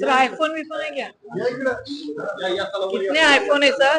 Sir iPhone विफोन आहे क्या? कितने आईफोन है सर?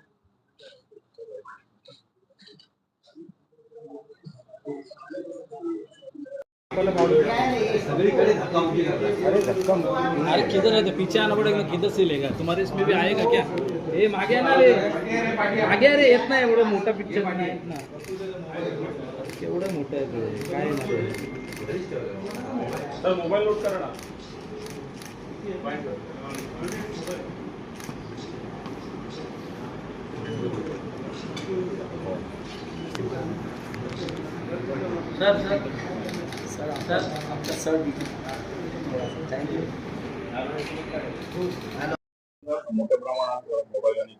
अरे किधर है तो पीछे आना पड़ेगा किधर से लेगा? तुम्हारे इसमें भी आएगा क्या? ए मागे ना रे। मागे अरे येत नाही एवढं मोठा पिक्चर मागे येत ना केवढं मोठं आहे ते काय नाही मोबाईल लोड करा ना। Sir sir. सर थँक्यू मोठ्या प्रमाणात मोबाईल आणि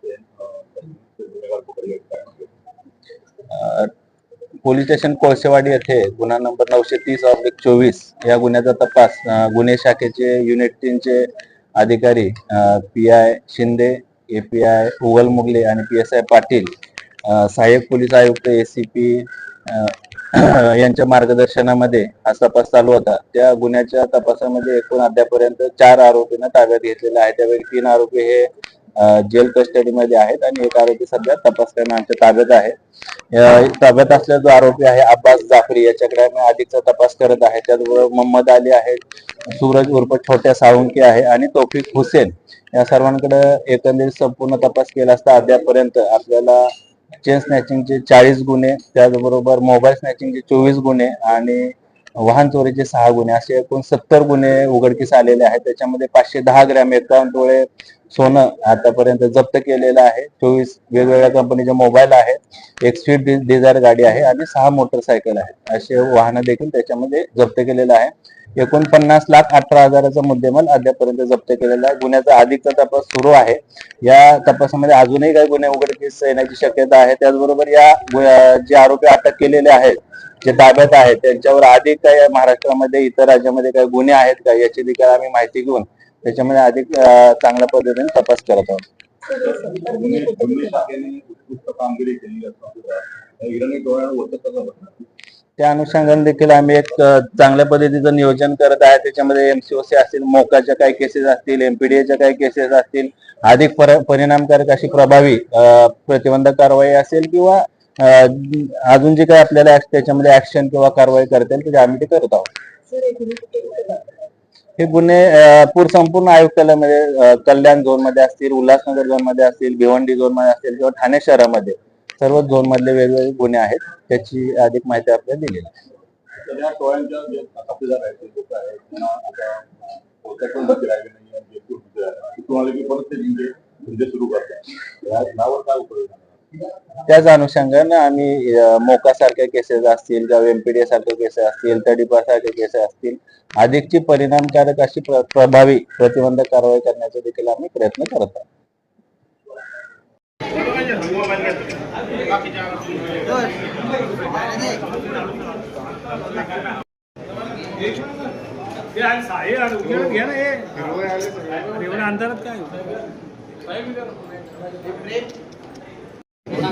पोलीस स्टेशन कोळसेवाडी येथे गुन्हा नंबर नऊशे तीस ऑब्लिक चोवीस या गुन्ह्याचा तपास गुन्हे शाखेचे युनिट तीनचे अधिकारी P I Shinde A P I Ugalmugle आणि पी एस आय पाटील सहाय्यक पोलीस आयुक्त ए सी पी यांच्या मार्गदर्शनामध्ये हा तपास चालू होता. त्या गुन्ह्याच्या तपासामध्ये एकूण अद्यापर्यंत चार आरोपींना ताब्यात घेतलेले आहे. त्यापैकी तीन आरोपी हे जेल कस्टडीमध्ये आहेत आणि एक आरोपी सध्या तपास आमच्या ताब्यात आहे. ताब्यात असलेला जो आरोपी आहे अब्बास जाफरी याच्याकडे आम्ही अधिकचा तपास करत आहे. त्याचबरोबर मोहम्मद अली आहे सूरज उर्फ छोट्या साळुंके आहे आणि तौफिक हुसेन. या सर्वांकडे एकंदरीत संपूर्ण तपास केला असता अद्यापर्यंत आपल्याला चेन स्नॅचिंगचे चाळीस गुन्हे त्याचबरोबर मोबाईल स्नॅचिंगचे चोवीस गुन्हे आणि वाहन चोरीचे सहा गुन्हे. असे एकूण सत्तर गुन्हे उघडकीस आलेले आहेत. त्याच्यामध्ये पाचशे दहा ग्रॅम एकावन्न डोळे सोनं आतापर्यंत जप्त केलेलं आहे. चोवीस वेगवेगळ्या कंपनीचे मोबाईल आहेत. एक स्वीट डिझायर गाडी आहे आणि सहा मोटरसायकल आहेत. असे वाहनं देखील त्याच्यामध्ये जप्त केलेलं आहे. एकोणपन्नास लाख अठरा हजाराचा मुद्देमाल अद्यापर्यंत जप्त केलेला आहे. गुन्ह्याचा अधिकचा तपास सुरू आहे. या तपासामध्ये अजूनही काही गुन्हे उघडकीस येण्याची शक्यता आहे. त्याचबरोबर या गु- जे आरोपी अटक केलेले आहेत जे ताब्यात आहेत त्यांच्यावर अधिक काही महाराष्ट्रामध्ये इतर राज्यामध्ये काही गुन्हे आहेत का याची देखील आम्ही माहिती घेऊन त्याच्यामध्ये अधिक चांगल्या पद्धतीने तपास करत आहोत. त्या अनुषंगाने देखील आम्ही एक चांगल्या पद्धतीचं नियोजन करत आहे. त्याच्यामध्ये एमसीओसी असतील मोकाच्या काही केसेस असतील एमपीडीएच्या काही केसेस असतील अधिक परिणामकारक अशी प्रभावी प्रतिबंधक कारवाई असेल किंवा अजून जे काही आपल्याला त्याच्यामध्ये ऍक्शन किंवा कारवाई करता येईल ते आम्ही ते करत आहोत. हे गुन्हे पूर संपूर्ण आयुक्तालयामध्ये कल्याण झोनमध्ये असतील उल्हासनगर झोनमध्ये असतील भिवंडी झोनमध्ये असतील किंवा ठाणे शहरामध्ये सर्व झोन मधले वेगवेगळे गुन्हे आहेत त्याची अधिक माहिती आपल्याला दिलेली आहे. त्याच अनुषंगाने आम्ही मोकासारख्या मोका सारख्या केसेस असतील किंवा एमपीडी सारख्या केसेस असतील तडीपा सारख्या केसेस असतील अधिकची परिणामकारक अशी प्र- प्रभावी प्रतिबंधक कारवाई करण्याचा देखील आम्ही प्रयत्न करत आहोत. अंतरात काय?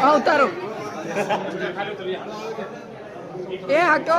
हा उतारो ए हटो